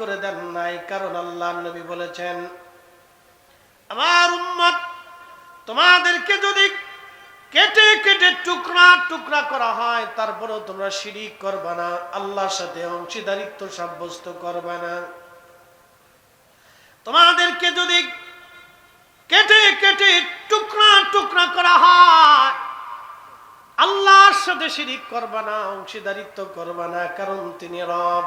করে দেন নাই? কারণ আল্লাহ নবী বলেছেন, আমার উম্মত, তোমাদেরকে যদি কেটে কেটে টুকরা টুকরা করা হয়, তারপরেও তোমরা শিরিক করবা না, আল্লাহর সাথে অংশীদারিত্ব সাব্যস্ত করবা না। তোমাদেরকে যদি কেটে কেটে টুকরা টুকরা করা হয়, আল্লাহর সাথে শিরিক করবা না, অংশীদারিত্ব করবা না, কারণ তিনি রব।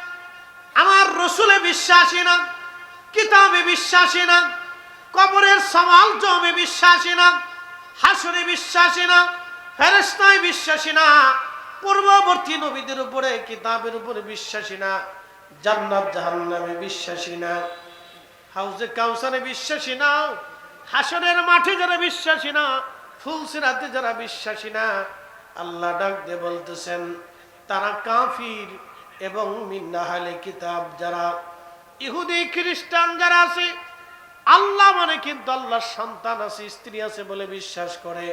আমার রসুলে বিশ্বাসী না কিতাবে বিশ্বাসী না কবরের সমাল জমে বিশ্বাসী না হাসরে বিশ্বাসী না ফেরেস্তায় বিশ্বাসী না পূর্ববর্তী নবীদের উপরে কিতাবের উপরে বিশ্বাসী না জান্নাত জাহান্নামে বিশ্বাসী না হাউজে কাউসারে বিশ্বাসী না হাসরের মাঠে যারা বিশ্বাসী না ফুলসিরাতে যারা বিশ্বাসী না আল্লাহ ডাক দিয়ে বলতেছেন তারা কাফির এবং মিন্নাহালে কিতাব যারা ইহুদি, খ্রিস্টান যারা আছে, আল্লাহ মানে কিন্তু আল্লাহর সন্তান আছে, স্ত্রী আছে বলে বিশ্বাস করে।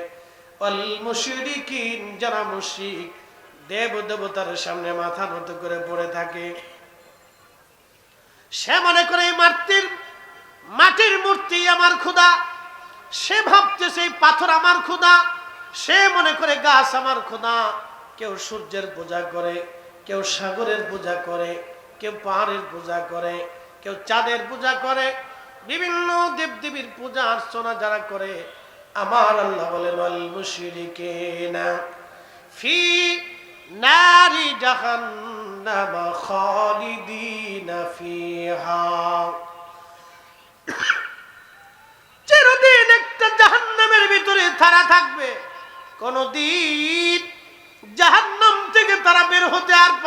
যারা মুশরিক, দেব দেবতার সামনে মাথা নত করে পড়ে থাকে। সে মনে করে, এই মাটির মূর্তি আমার ক্ষুদা সে ভাবতেছে, এই পাথর আমার ক্ষুদা সে মনে করে, গাছ আমার ক্ষুদা কেউ সূর্যের পূজা করে। কেউ সাগরের পূজা করে, কেউ পাহাড়ের পূজা করে, কেউ চাঁদের পূজা করে, বিভিন্ন দেবদেবীর পূজা অর্চনা যারা করে, আমার আল্লাহ বলেন চিরদিন একটা জাহান্নামের ভিতরে তারা থাকবে, কোনদিন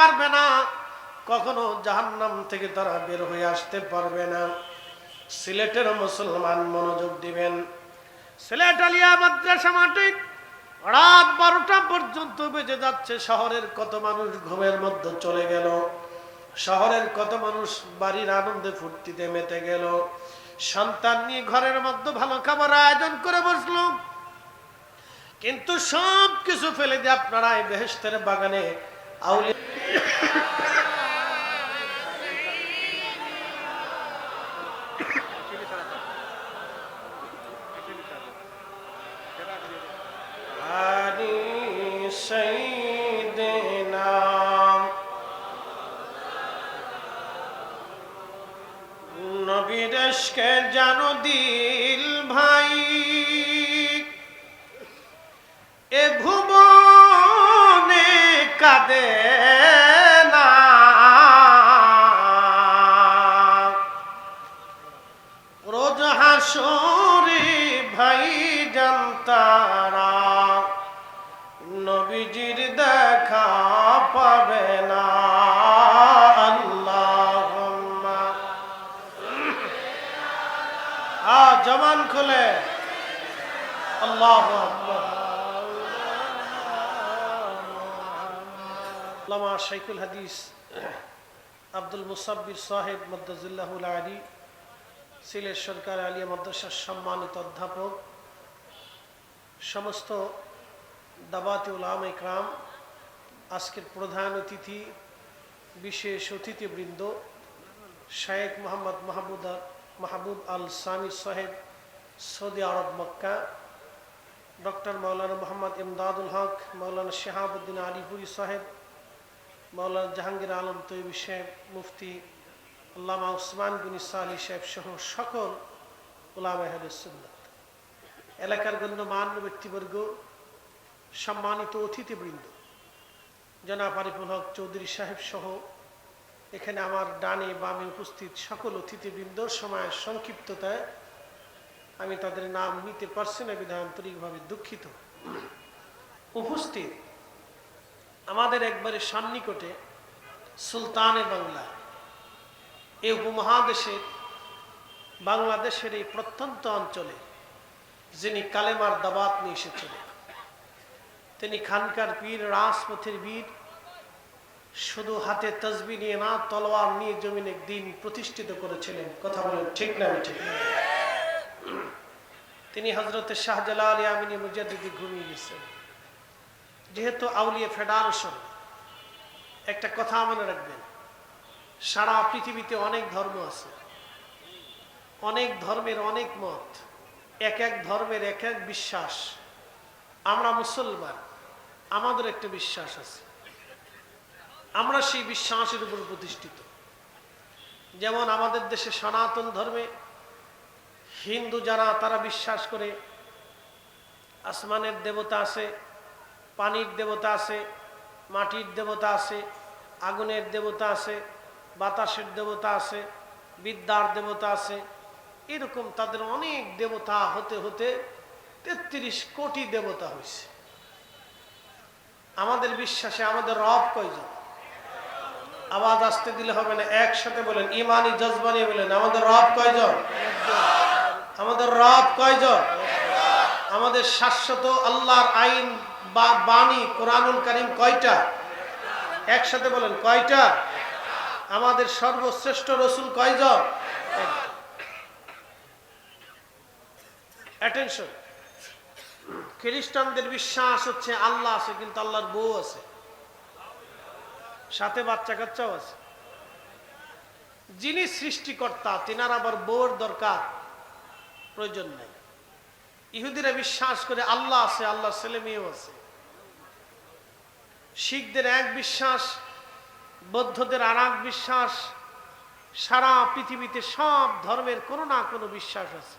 পারবে না, কখনো জাহান্নাম থেকে তারা বের হয়ে আসতে পারবে না। সিলেটের মুসলমান মনোযোগ দিবেন। সিলেট আলিয়া মাদ্রাসা মাঠে রাত বারোটা পর্যন্ত বেজে যাচ্ছে, শহরের কত মানুষ ঘুমের মধ্যে চলে গেল, শহরের কত মানুষ বাড়ির আনন্দে ফুর্তিতে মেতে গেল। সন্তান নিয়ে ঘরের মধ্যে ভালো খাবার আয়োজন করে বসল। কিন্তু সব কিছু ফেলে দিয়ে আপনারা এই বেহেস্তের বাগানে আউলি নবী দেশকে জানো দিল ভাই। এ ভুবনে কাঁদে আল্লাহ আল্লামা শাইখুল হাদিস আব্দুল মুসাব্বির সাহেব মদ্দাজুল্লাহুল আলী, সিলেট সরকার আলিয়া মাদ্রাসার সম্মানিত অধ্যাপক, সমস্ত দাবাতি উলাম ইকরাম, আজকের প্রধান অতিথি, বিশেষ অতিথিবৃন্দ, শায়েখ মোহাম্মদ মাহবুদ Mahbub Al Sami Saheb, Saudi Arab Mecca doctor Maulana Mohammad Imdadul Haque Maulana Shahabuddin Alipuri Saheb Maulana Jahangir Alam তৈবী সাহেব, মুফতি আল্লামা উসমান বিন সালি সাহেব সহ সকল উলামা সুন্নাত। এলাকার গণ্যমান্য ব্যক্তিবর্গ, সম্মানিত অতিথিবৃন্দ, জনাব আরিফুল হক চৌধুরী সাহেব সহ এখানে আমার ডানে বামে উপস্থিত সকল অতিথিবৃন্দর সময় সংক্ষিপ্ততায় আমি তাদের নাম নিতে পারছি না, বিধায় আন্তরিকভাবে দুঃখিত। উপস্থিত আমাদের একবারে সান্নিকটে সুলতানে বাংলা। এই উপমহাদেশের বাংলাদেশের এই প্রত্যন্ত অঞ্চলে যিনি কালেমার দাবাত নিয়ে এসেছিলেন, তিনি খানকার পীর, রাজপথের বীর, শুধু হাতে তসবি নিয়ে না, তলোয়ার নিয়ে জমিনে দিন প্রতিষ্ঠিত করেছিলেন। কথা বলেন ঠিক না ঠিক তিনি হজরতের শাহজালাল ইয়ামিনী মুজাদ্দিদি ঘুমিয়ে গেছেন। যেহেতু আউলিয়া ফেডারেশন একটা কথা মনে রাখবেন, সারা পৃথিবীতে অনেক ধর্ম আছে। অনেক ধর্মের অনেক মত, এক এক ধর্মের এক এক বিশ্বাস। আমরা মুসলমান, আমাদের একটা বিশ্বাস আছে। আমরা সেই বিশ্বাসের উপর প্রতিষ্ঠিত। যেমন আমাদের দেশে সনাতন ধর্মে হিন্দু যারা, তারা বিশ্বাস করে। আসমানের দেবতা আছে, পানির দেবতা আছে, মাটির দেবতা আছে, আগুনের দেবতা আছে, বাতাসের দেবতা আছে, বিদ্যার দেবতা আছে। এরকম তাদের অনেক দেবতা হতে হতে তেত্রিশ কোটি দেবতা হয়েছে। আমাদের বিশ্বাসে আমাদের রব কয়জন? আওয়াজ আসতে দিলে হবে না, একসাথে বলেন ইমানি জজবানি বলেন, আমাদের রব কয়জন? আমাদের রব কয়জন? আমাদের শাশ্বত আল্লাহর আইন বা বাণী কোরআনুল করিম কয়টা? একসাথে বলেন, কয়টা? আমাদের সর্বশ্রেষ্ঠ রসুল কয়জন? খ্রিস্টানদের বিশ্বাস হচ্ছে আল্লাহ আছে, কিন্তু আল্লাহর বউ আছে। সাথে বাচ্চা কাচ্চাও আছে। যিনি সৃষ্টিকর্তা, তিনার আবার বউর দরকার। প্রয়োজন নেই। ইহুদিরা বিশ্বাস করে আল্লাহ আছে আল্লাহ ছেলে মেয়েও আছে। শিখদের এক বিশ্বাস, বৌদ্ধদের আর এক বিশ্বাস, সারা পৃথিবীতে সব ধর্মের কোনো না কোনো বিশ্বাস আছে।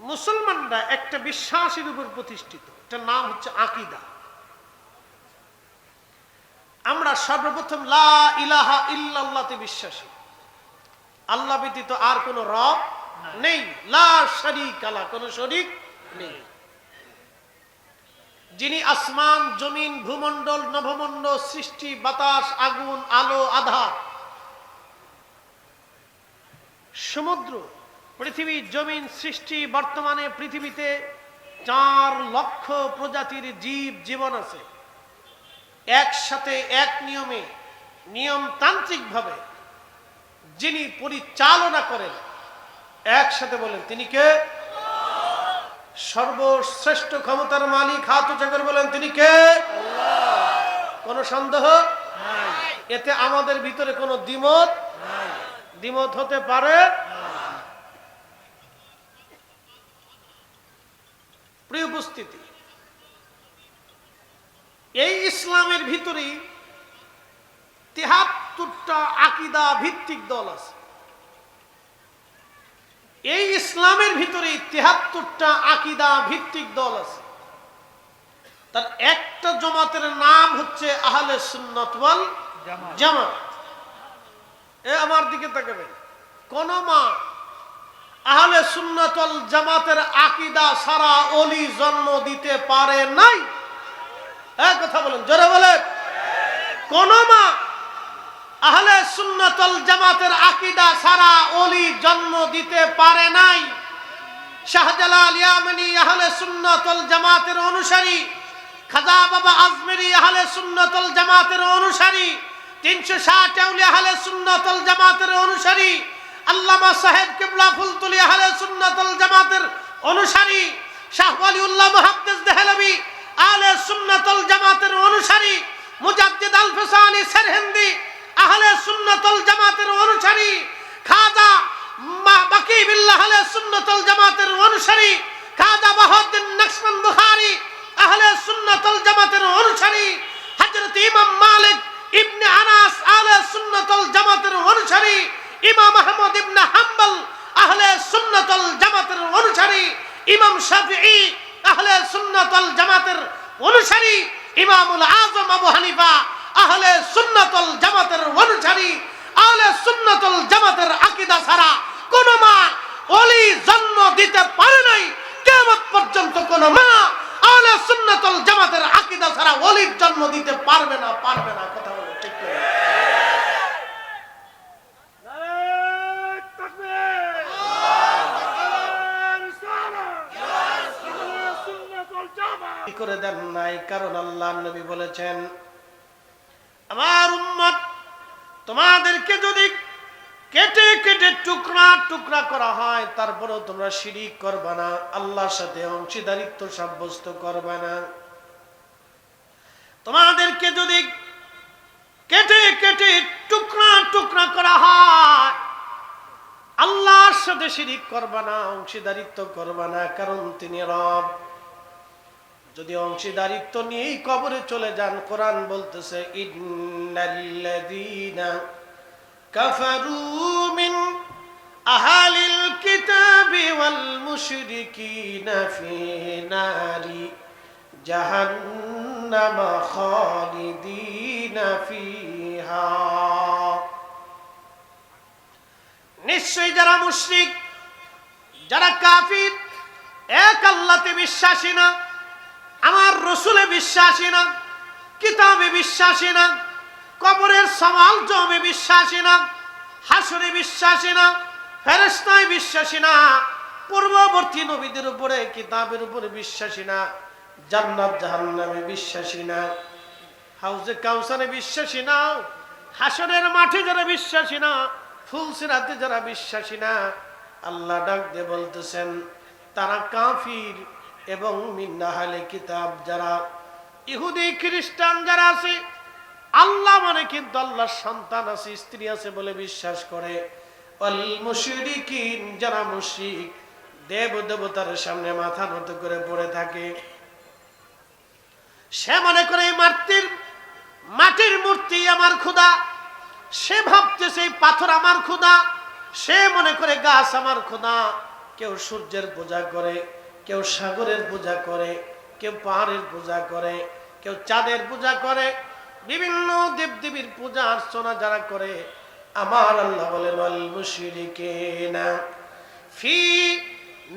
মুসলমানরা একটা বিশ্বাসের উপর প্রতিষ্ঠিত, এটার নাম হচ্ছে আকিদা। আমরা সর্বপ্রথম লা ইলাহা ইল্লাল্লাহতে বিশ্বাসী। আল্লাহ ব্যতীত আর কোনো রব নেই কোনো শরিক নেই। যিনি আসমান, জমিন, ভূমণ্ডল, নভমণ্ডল, সৃষ্টি, বাতাস, আগুন, আলো, আধার, সমুদ্র, পৃথিবী, জমিন, সৃষ্টি, বর্তমানে পৃথিবীতে চার লক্ষ প্রজাতির জীব, জীবন আছে। একসাথে এক নিয়মে, নিয়মতান্ত্রিকভাবে যিনি পরিচালনা করেন একসাথে বলেন তিনি কে? সর্বশ্রেষ্ঠ ক্ষমতার মালিক হাত উঁচা করে বলেন তিনি কে? কোন সন্দেহ? এতে আমাদের ভিতরে কোনো দ্বিমত? দ্বিমত হতে পারে? প্রিয় উপস্থিতি এই ইসলামের ভিতরেই তেহাত্তরটা আকিদা ভিত্তিক দল আছে। এই ইসলামের ভিতরে তেহাত্তরটা আকিদা ভিত্তিক দল আছে। তার একটা জমাতের নাম হচ্ছে আহলে সুন্নতওয়াল জামাত। এ আমার দিকে তাকাবেন। কোন মা আহলে সুন্নত ওয়াল জামাতের আকিদা সারা অলি জন্ম দিতে পারে নাই? এক কথা বলেন জোরে বলেন। কোন মা আহলে সুন্নতল জামাতের আকিদা সারা অলি জন্ম দিতে পারে নাই। শাহজালাল ইয়ামিনী আহলে সুন্নতল জামাতের অনুসারী, খাজা বাবা আজমেরি আহলে সুন্নতল জামাতের অনুসারী, তিনশো ষাট আউলি আহলে সুন্নতল জামাতের অনুসারী, আল্লামা সাহেব কিবলা ফুলতুলি আহলে সুন্নতল জামাতের অনুসারী, শাহ ওয়ালিউল্লাহ মুহাদ্দিস দেহলভী আহলে সুন্নতল জামাতের অনুসারী, মুজাদ্দিদ আল ফিসানি আহলে সুন্নতল জামাতের অনুসারী খাজা বাকি বিল্লাহ আহলে সুন্নতল জামাতের অনুসারী খাজা বাহাউদ্দিন নকশবন্দ বুখারী আহলে সুন্নতল জামাতের অনুসারী হযরত ইমাম মালিক ইবনে আনাস আহলে সুন্নতল জামাতের অনুসারী ইমাম আহমদ ইবনে হাম্বল আহলে সুন্নতল জামাতের অনুসারী ইমাম শাফিঈ আহলে সুন্নতল জামাতের অনুসারী ইমামুল আজম আবু হানিফা আহলে সুন্নাতল জামাতের অনুসারী, আহলে সুন্নাতল জামাতের আকীদা ছাড়া কোন মা ওলি জন্ম দিতে পারে নাই। কিয়ামত পর্যন্ত কোন মা আহলে সুন্নাতল জামাতের আকীদা ছাড়া ওলির জন্ম দিতে পারবে না পারবে না। কথা বলে, ঠিক করে দেন নাই? কারণ আল্লাহ নবী বলেছেন আমার উম্মত, তোমাদেরকে যদি কেটে কেটে টুকরা টুকরা করা হয়, তারপরেও তোমরা শিরিক করবে না, আল্লাহর সাথে অংশীদারিত্ব সাব্যস্ত করবে না। তোমাদেরকে যদি কেটে কেটে টুকরা টুকরা করা হয়, আল্লাহর সাথে শিরিক করবে না, অংশীদারিত্ব করবে না, কারণ তিনি রব। যদি অংশীদারিত্ব নিয়েই কবরে চলে যান, কোরআন বলতেছে ফিহা। নিশ্চয়ই যারা মুশরিক, যারা কাফির, এক আল্লাহতে বিশ্বাসী না আমার রসুলে বিশ্বাসী না কিতাবে বিশ্বাসী না কবরের সমাল জমে বিশ্বাসী না হাসরে বিশ্বাসী না ফেরেস্তায় বিশ্বাসী না পূর্ববর্তী নবীদের উপরে কিতাবের উপরে বিশ্বাসী না জান্নাত জাহান্নামে বিশ্বাসী না হাউজে কাউসারে বিশ্বাসী না হাসনের মাঠে যারা বিশ্বাসী না ফুলসিরাতে যারা বিশ্বাসী না আল্লাহ ডাক দিয়ে বলতেছেন তারা কাফির এবং মিন্নাহালে কিতাব যারা ইহুদি, খ্রিস্টান যারা আছে, আল্লাহ মানে কিন্তু আল্লাহর সন্তান আছে, স্ত্রী আছে বলে বিশ্বাস করে। যারা মুশরিক, দেব দেবতার সামনে মাথা নত করে পড়ে থাকে। সে মনে করে, এই মাটির মাটির মূর্তি আমার ক্ষুদা সে ভাবছে, সেই পাথর আমার ক্ষুদা সে মনে করে, গাছ আমার ক্ষুদা কেউ সূর্যের পূজা করে। কেউ সাগরের পূজা করে, কেউ পাহাড়ের পূজা করে, কেউ চাঁদের পূজা করে, বিভিন্ন দেবদেবীর পূজা অর্চনা যারা করে, আমার আল্লাহ বলেন অল মুশরিকিনা ফি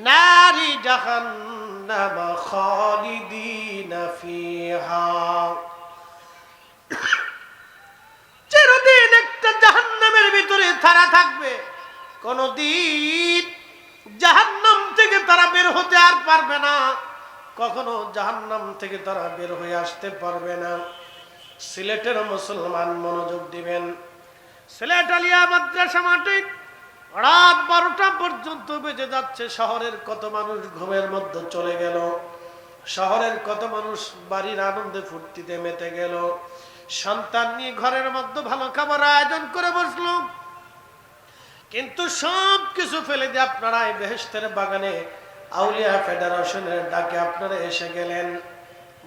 নারি জাহান্নাম খালিদিনা ফিহা। চিরদিন একটা জাহান্নামের ভিতরে তারা থাকবে। কোনদিন জাহান্নাম থেকে তারা বের হতে আর পারবে না। কখনো জাহান্নাম থেকে তারা বের হয়ে আসতে পারবে না। সিলেটের মুসলমান মনোযোগ দিবেন। সিলেট আলিয়া মাদ্রাসা মাঠে রাত বারোটা পর্যন্ত বেজে যাচ্ছে। শহরের কত মানুষ ঘুমের মধ্যে চলে গেল। শহরের কত মানুষ বাড়ির আনন্দে ফুর্তিতে মেতে গেল। সন্তান নিয়ে ঘরের মধ্যে ভালো খাবার আয়োজন করে বসল। কিন্তু সব কিছু ফেলে দিয়ে আপনারা এই বেহেস্তের বাগানে আউলিয়া ফেডারেশনের ডাকে আপনারা এসে গেলেন।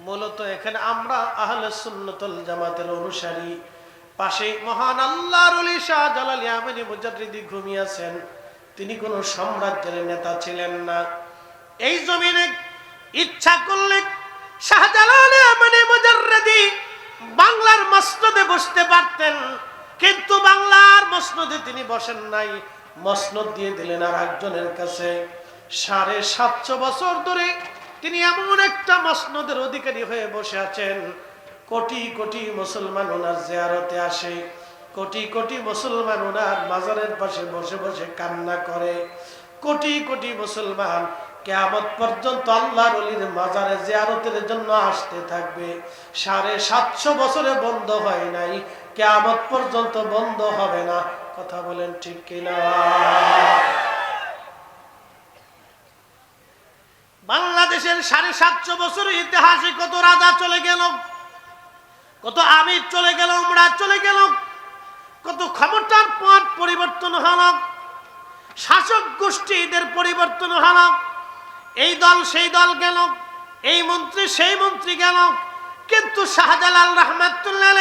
মূলত এখানে আমরা আহলে সুন্নতুল জামাতের অনুসারী। পাশে মহান আল্লাহর অলি শাহ জালাল মুজাদ্দিদি ঘুমিয়েছেন তিনি কোনো সাম্রাজ্যের নেতা ছিলেন না। এই জমিনে ইচ্ছা করলে শাহজালাল ইয়ামানি মুজাদ্দিদি বাংলার মসনদে বসতে পারতেন। কিন্তু বাংলার মসনদে তিনি বসেন নাই। মসনদ দিয়ে দিলেন আর একজনের কাছে। সাড়ে সাতশো বছর ধরে তিনি এমন একটা মসনদের অধিকারী হয়ে বসে আছেন। কোটি কোটি মুসলমান ওনার জেয়ারতে আসে। কোটি কোটি মুসলমান ওনার মাজারের পাশে বসে বসে কান্না করে। কোটি কোটি মুসলমান কেয়ামত পর্যন্ত আল্লাহর অলির মাজারে জিয়ারতের জন্য আসতে থাকবে। সাড়ে সাতশো বছরে বন্ধ হয় নাই। কেয়ামত পর্যন্ত বন্ধ হবে না। কথা বলেন ঠিক কিনা? বাংলাদেশের সাড়ে সাতশো বছরের ইতিহাসে কত রাজা চলে গেল, কত আমির চলে গেল, উমরা চলে গেল, কত ক্ষমতার পথ পরিবর্তন হল, শাসক গোষ্ঠীদের পরিবর্তন হল, এই দল সেই দল গেল, এই মন্ত্রী সেই মন্ত্রী গেল, কিন্তু শাহজালাল রহমাতুল্লাহ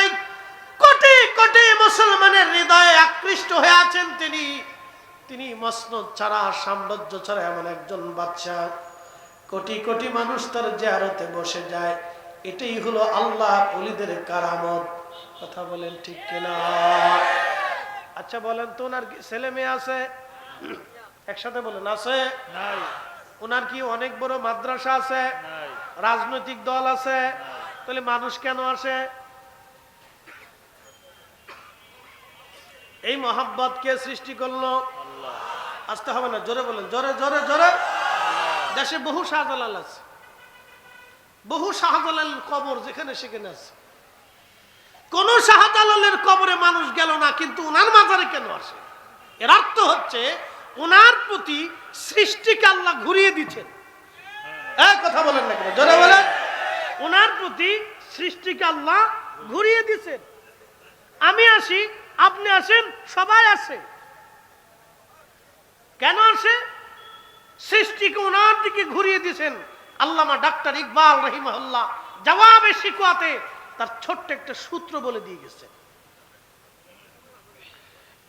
কোটি কোটি মুসলমানের হৃদয়ে আকৃষ্ট হয়ে আছেন তিনি। তিনি মসনদ ছাড়া সাম্রাজ্য ছাড়া এমন একজন বাচ্চা কোটি কোটি মানুষ তার জিয়ারতে বসে যায়। এটাই হলো আল্লাহ অলিদের কারামত। কথা বলেন ঠিক কিনা? আচ্ছা বলেন তো ওনার কি ছেলে মেয়ে আছে? একসাথে বলেন আছে? ওনার কি অনেক বড় মাদ্রাসা আছে? রাজনৈতিক দল আছে? তাহলে মানুষ কেন আসে? এই মহাব্বত কে সৃষ্টি করল? আসতে হবে না, জোরে বলেন, জোরে জোরে জোরে। দেশে বহু শাহজালাল আছে। বহু শাহজালালের কবর যেখানে সেখানে আছে। কোন শাহজালালের কবরে মানুষ গেল না, কিন্তু ওনার মাজারে কেন আসে? এর অর্থ হচ্ছে ওনার প্রতি সৃষ্টিকে আল্লাহ ঘুরিয়ে দিচ্ছেন। এক কথা বলেন না কেন? জোরে বলেন। ওনার প্রতি সৃষ্টিকে আল্লাহ ঘুরিয়ে দিচ্ছেন। আমি আসি আপনি আসেন সবাই আসে কেন আসে সৃষ্টিকে ওনার দিকে ঘুরিয়ে দিয়েছেন আল্লামা ডাক্তার ইকবাল রহিমাহুল্লাহ জবাবে শিকুয়াতে তার ছোট্ট একটা সূত্র বলে দিয়ে গেছে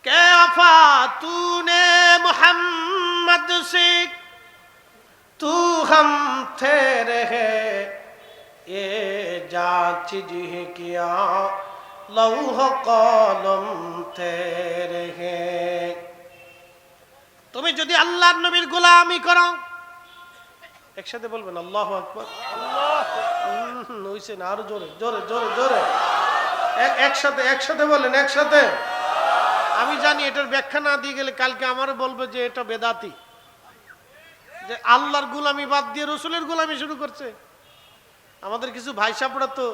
কে আফা তুনে মোহাম্মদ से तू हम थे रहे ये जांच जी किया লৌহ কলম তুমি যদি আল্লাহর নবীর গোলামি করো, একসাথে বলবেন, আল্লাহ আকবর। হইছেন আরও জোরে জোরে জোরে জোরে। একসাথে একসাথে বলেন, একসাথে। আমি জানি এটার ব্যাখ্যা না দিয়ে গেলে কালকে আমার বলবে যে এটা বেদাতি। যে আল্লাহর গুলামি বাদ দিয়ে রসুলের গুলামি শুরু করছে। আমাদের কিছু ভাই সাপড়া তো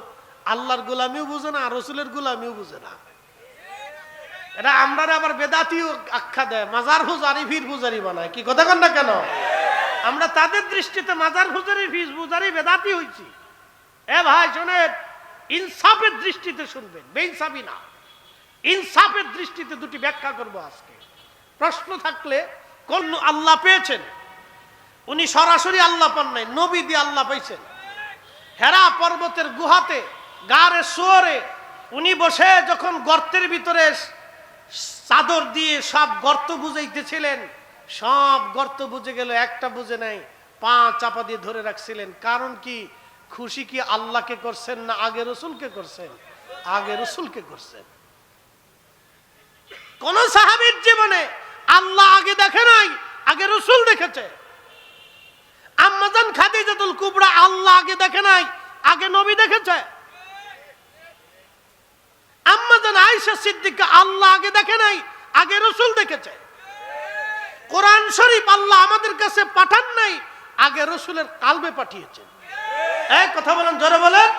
আল্লাহর গোলামিও বুঝে না রসুলের গোলামিও বুঝে না। এটা আমরা আবার বেদাতিও আখ্যা দেয়, মাজার হুজারি ফির পূজারি বানায় কি কথা না কেন? আমরা তাদের দৃষ্টিতে মাজার হুজারি ফিস পূজারি বেদাতি হইছি। এ ভাই, শোনেন, ইনসাফের দৃষ্টিতে শুনবেন, বেইনসাফি না। ইনসাফের দৃষ্টিতে দুটি ব্যাখ্যা করব আজকে। প্রশ্ন থাকলে, কোন আল্লাহ পেয়েছেন? উনি সরাসরি আল্লাহ পান নাই, নবী দিয়ে আল্লাহ পাইছেন। হেরা পর্বতের গুহাতে গাড়ে সোয়ারে উনি বসে যখন গর্তের ভিতরে চাদর দিয়ে সব গর্ত বুঝাইতেছিলেন সব গর্ত বুঝে গেল, একটা বুঝে নাই, পা চাপা দিয়ে ধরে রাখছিলেন। কারণ কি? খুশি কি আল্লাহকে করছেন না আগে রসুলকে করছেন? আগে রসুলকে করছেন। কোন সাহাবীর জীবনে আল্লাহ আগে দেখে নাই, আগে রসুল দেখেছে। আম্মাজান খাদিজাতুল কুবরা আল্লাহ আগে দেখে নাই, আগে নবী দেখেছে। আম্মা আয়েশা সিদ্দিককে আল্লাহ আগে দেখে নাই, আগে রসুল দেখেছে। কোরআন শরীফ আল্লাহ আমাদের কাছে পাঠান নাই, আগে রসুলের কালবে পাঠিয়েছেন। এক কথা বলেন, জোরে বলেন।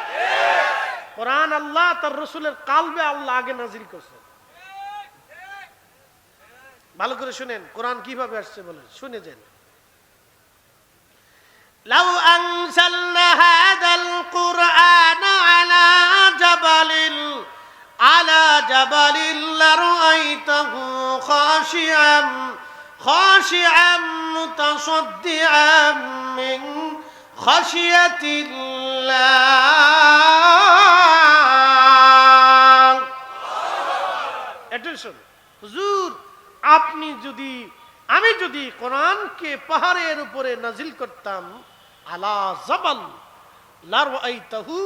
কোরআন আল্লাহ তার রসুলের কালবে আল্লাহ আগে নাজির করছে। ভালো করে শুনেন, কোরআন কীভাবে আসছে বলেন, শুনে যান। লাউ আনসালনা على جبل لرأيته خاشعا خاشعا متصدعا من خشية الله Attention. হুজুর আপনি যদি আমি যদি কোরআনকে পাহাড়ের উপরে নাজিল করতাম আলা জবাল লারআইতাহু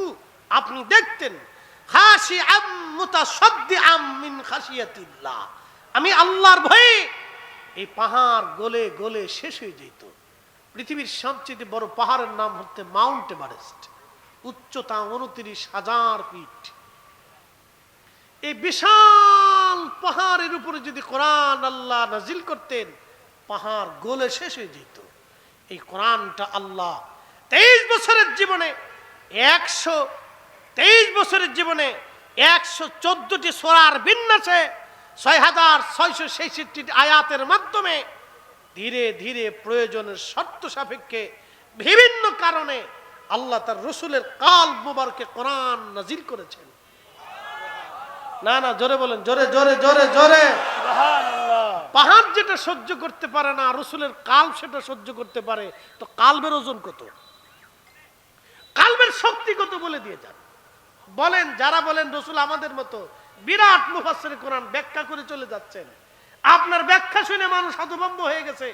আপনি দেখতেন আমি আল্লাহর ভয়ে এই পাহাড় গলে গলে শেষ হয়ে যেত। পৃথিবীর সবচেয়ে বড় পাহাড়ের নাম হচ্ছে মাউন্ট এভারেস্ট। উচ্চতা উনত্রিশ হাজার ফিট। এই বিশাল পাহাড়ের উপরে যদি কোরআন আল্লাহ নাজিল করতেন, পাহাড় গোলে শেষ হয়ে যেত। এই কোরআনটা আল্লাহ তেইশ বছরের জীবনে একশো তেইশ বছরের জীবনে একশো চোদ্দটি সোরার বিন্যাসে ছয় হাজার ছয়শো ছেষট্টি আয়াতের মাধ্যমে ধীরে ধীরে প্রয়োজনের শর্ত সাপেক্ষে বিভিন্ন কারণে আল্লাহ তার রসুলের কাল মোবারকে কোরআন নাজিল করেছেন। না না জোরে বলেন জোরে জোরে জোরে জোরে। পাহাড় যেটা সহ্য করতে পারে না রসুলের কাল সেটা সহ্য করতে পারে তো কালবের ওজন কত? কালবের শক্তি কত বলে দিয়ে যান? বলেন, যারা বলেন রসুল আমাদের মতো, বিরাট মুফাসের কোরআন ব্যাখ্যা করে চলে যাচ্ছেন। আপনার ব্যাখ্যা শুনে মানুষ হতভম্ব হয়ে গেছে।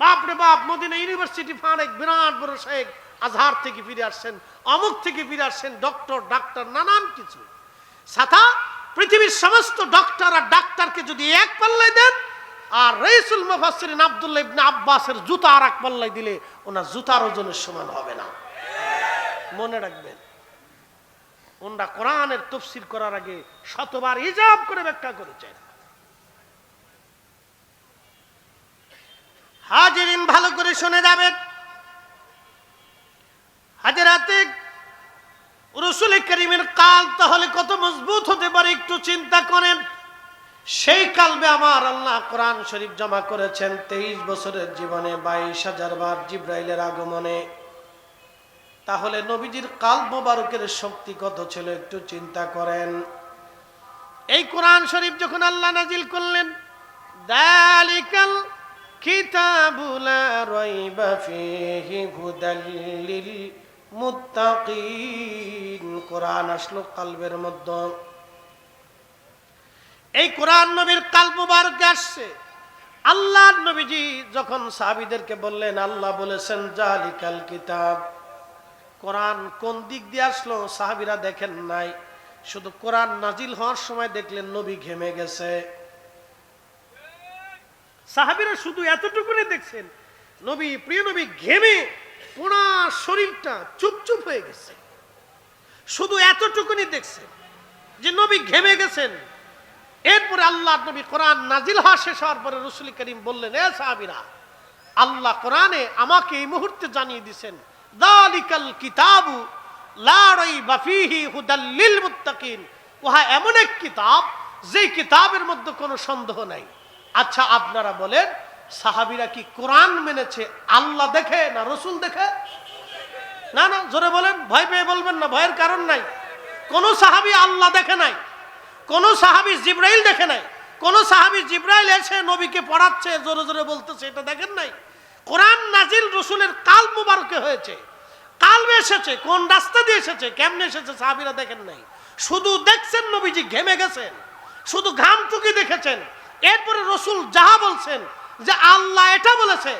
বাপরে বাপ, মদিনা ইউনিভার্সিটি ফাঁড়েক বিরাট বড় শেখ, আজহার থেকে ফিরে আসছেন, অমুক থেকে ফিরে আসছেন ডক্টর, ডাক্তার, নানান কিছু। সাথা, পৃথিবীর সমস্ত ডক্টর আর ডাক্তারকে যদি এক পাল্লায় দেন, আর রইসুল মুফাসসিরিন আব্দুল্লাহ ইবনে আব্বাসের জুতা আর এক পাল্লায় দিলে, ওনার জুতার ওজনের সমান হবে না। মনে রাখবেন। ওনারা কোরআনের তফসির করার আগে শতবার ইজাব করে ব্যাখ্যা করেছেন হাজিরিন ভালো করে শুনে যাবেন হাজরাতে করিমের কাল তাহলে কত মজবুত হতে পারে একটু চিন্তা করেন। সেই কালবে আমার আল্লাহ কোরআন শরীফ জমা করেছেন তেইশ বছরের জীবনে, বাইশ হাজার বার জিব্রাইলের আগমনে। তাহলে নবীজির কাল মোবারকের শক্তি কত ছিল একটু চিন্তা করেন। এই কোরআন শরীফ যখন আল্লাহ নাজিল করলেন, দালিকাল কিতাবু লা রাইবা ফীহি হুদাল লিল মুত্তাকিন। কোরআন আসলো কালবের মধ্যে। এই কোরআন নবীর কাল মুবারকে আসছে। আল্লাহ নবীজি যখন সাহাবীদেরকে বললেন, আল্লাহ বলেছেন জালিকাল কিতাব। কোরআন কোন দিক দিয়ে আসলো সাহাবীরা দেখেন নাই। শুধু কোরআন নাজিল হওয়ার সময় দেখলেন নবী ঘেমে গেছে। সাহাবীরা শুধু এতটুকুনি দেখছেন, নবী, প্রিয় নবী ঘেমে পুরা শরীরটা চুপচুপ হয়ে গেছে। শুধু এতটুকুনি দেখছেন যে নবী ঘেমে গেছেন। এরপরে আল্লাহ নবী কোরআন নাজিল হওয়া শেষ হওয়ার পরে রসুল করিম বললেন, এ সাহাবিরা, আল্লাহ কোরআনে আমাকে এই মুহূর্তে জানিয়ে দিছেন দালিকাল কিতাবু লা রাইবা ফীহি হুদাল মুত্তাকিন। উহা এমন এক কিতাব যে কিতাবের মধ্যে কোনো সন্দেহ নাই। আচ্ছা আপনারা বলেন, সাহাবীরা কি কোরআন মেনেছে, আল্লাহ দেখে না রসুল দেখে? না না, জোরে বলেন, ভয় পেয়ে বলবেন না, ভয়ের কারণ নাই। কোন সাহাবী আল্লাহ দেখে নাই, কোন সাহাবী জিব্রাইল দেখে নাই, কোন সাহাবী জিব্রাইল এসে নবীকে পড়াচ্ছে, জোরে জোরে বলতেছে, এটা দেখেন নাই? কোরআন নাজিল রসুলের কাল মুবারকে হয়েছে। কালবে এসেছে, কোন রাস্তা দিয়ে এসেছে, কেমনে এসেছে সাহাবীরা দেখেন নাই। শুধু দেখছেন নবীজি ঘেমে গেছেন, শুধু ঘাম টুকি দেখেছেন। এরপরে রসুল যাহা বলছেন, যে আল্লাহ এটা বলেছে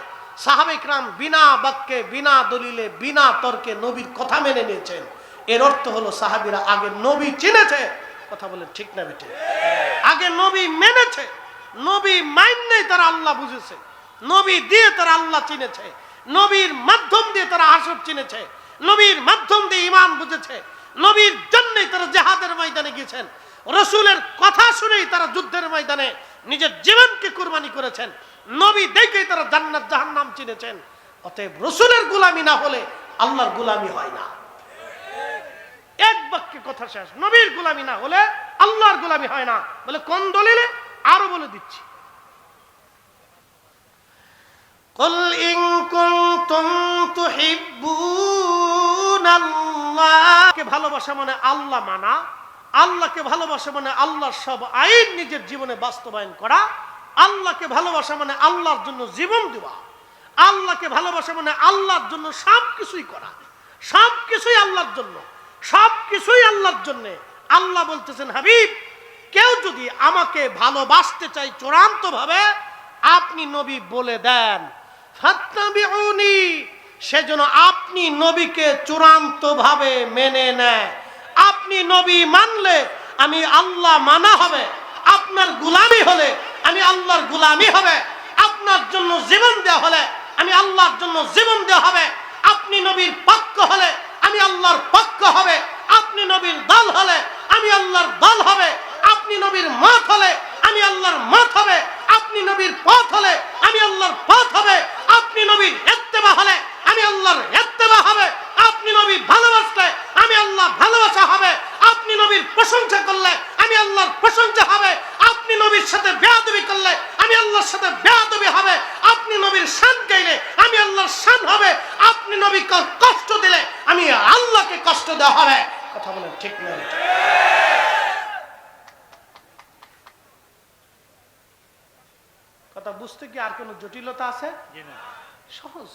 সাহাবিকরাম বিনা বাক্যে, বিনা দলিলে, বিনা তর্কে নবীর কথা মেনে নিয়েছেন। এর অর্থ হলো সাহাবিরা আগে নবী চিনেছে, কথা বলে ঠিক না বেটে আগে নবী মেনেছে, নবী মাইন নেই, তারা আল্লাহ বুঝেছে। নবী দিয়ে তারা আল্লাহ চিনেছে, নবীর মাধ্যম দিয়ে তারা আসর চিনেছে, নবীর মাধ্যম দিয়ে ইমান বুঝেছে, নবীর জন্যই তারা জেহাদের ময়দানে গিয়েছেন, রসুলের কথা শুনেই তারা যুদ্ধের ময়দানে নিজের জীবনকে কুরবানি করেছেন, নবী দেখেই তারা জান্নাত জাহান্নাম চিনেছেন, অতএব রসুলের গুলামি না হলে আল্লাহর গুলামি হয় না। এক বাক্যে কথা শেষ, নবীর গোলামি না হলে আল্লাহর গোলামি হয় না। বলে কোন দলিলে? আরও বলে দিচ্ছি। قل إن كنتم تحبون الله কে ভালোবাসা মানে আল্লাহ মানা আল্লাহকে ভালোবাসা মানে আল্লাহর সব আইন নিজের জীবনে বাস্তবায়ন করা আল্লাহকে ভালোবাসা মানে আল্লাহর জন্য জীবন দেওয়া আল্লাহকে ভালোবাসা মানে আল্লাহর জন্য সব কিছুই করা সব কিছুই আল্লাহর জন্য সব কিছুই আল্লাহর জন্য আল্লাহ বলতেছেন হাবিব কেউ যদি আমাকে ভালোবাসতে চাই চূড়ান্ত ভাবে আপনি নবী বলে দেন ফাত্তাবিউনি, সেজন্য আপনি নবীকে চূড়ান্ত ভাবে মেনে নেয় আপনি নবী মানলে আমি আল্লাহ মানা হবে, আপনার গুলামি হলে আমি আল্লাহর গুলামি হবে, আপনার জন্য জীবন দেওয়া হলে আমি আল্লাহর জন্য জীবন দেওয়া হবে, আপনি নবীর পক্ষ হলে আমি আল্লাহর পক্ষ হবে, আপনি নবীর দল হলে আমি আল্লাহর দল হবে, আপনি নবীর মত হলে আমি আল্লাহর মত হবে, আপনি নবীর পথ হলে, আমি আল্লাহর পথ হবে, আপনি নবীর এত্তেবা হলে, আমি আল্লাহর এত্তেবা হবে, আপনি নবী ভালোবাসলে, আমি আল্লাহ ভালোবাসা হবে, আপনি নবীর প্রশংসা করলে, আমি আল্লাহর প্রশংসা হবে, আপনি নবীর সাথে বেয়াদবি করলে, আমি আল্লাহর সাথে বেয়াদবি হবে, আপনি নবীর শান গাইলে, আমি আল্লাহর শান হবে, আপনি নবীকে কষ্ট দিলে, আমি আল্লাহকে কষ্ট দেওয়া হবে। কথা বলেন ঠিক না? কথা বুঝতে কি আর কোনো জটিলতা আছে? সহজ।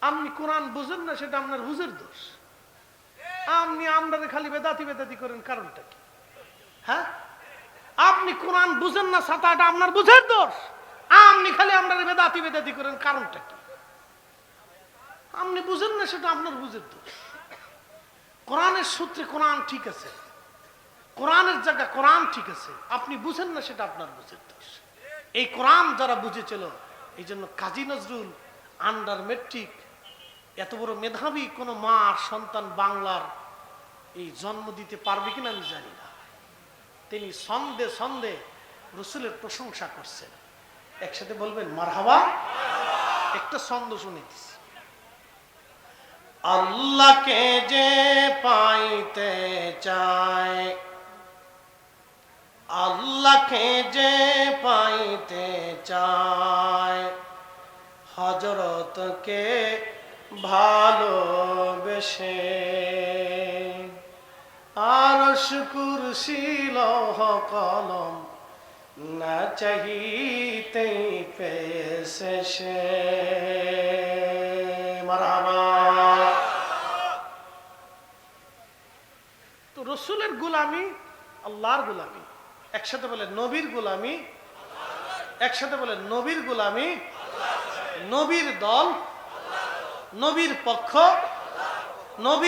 আপনি কোরআন বুঝেন না সেটা আপনার বুঝের দোষ। আপনি আমরা খালি বেদাতি বেদাতি করেন কারণটা কি? হ্যাঁ? আপনি কোরআন বুঝেন না সাতাটা আপনার বুঝের দোষ। আপনি খালি আমরা বেদাতি বেদাতি করেন কারণটা কি? আপনি বুঝেন না সেটা আপনার বুঝের দোষ। কোরআনের সূত্রে কোরআন ঠিক আছে। কোরআনের জায়গা কোরআন ঠিক আছে। আপনি বুঝেন না সেটা আপনার বুঝের দোষ। এই কোরআন যারা বুঝেছিল এই জন্য কাজী নজরুল আন্ডার মেট্রিক, এত বড় মেধাবী কোনো মা সন্তান বাংলার এই জন্ম দিতে পারবে কিনা আমি জানি না। তিনি সন্দে সন্দে রসুলের প্রশংসা করছেন। একসাথে বলবেন, মারহাবা? একটা ছন্দ শুনে আল্লাহকে যে পাইতে চায় আল্লাহকে যে পাইতে চায়। হজরতকে ভালোবেসে। আর কুরসিল কলম না সে। মারহাবা তো রসুলের গুলামি, আল্লাহর গুলামি। একসাথে বলে নবীর গোলামি। একসাথে বলে নবীর গোলামি। নবীর দল। নবীর পক্ষ। নবী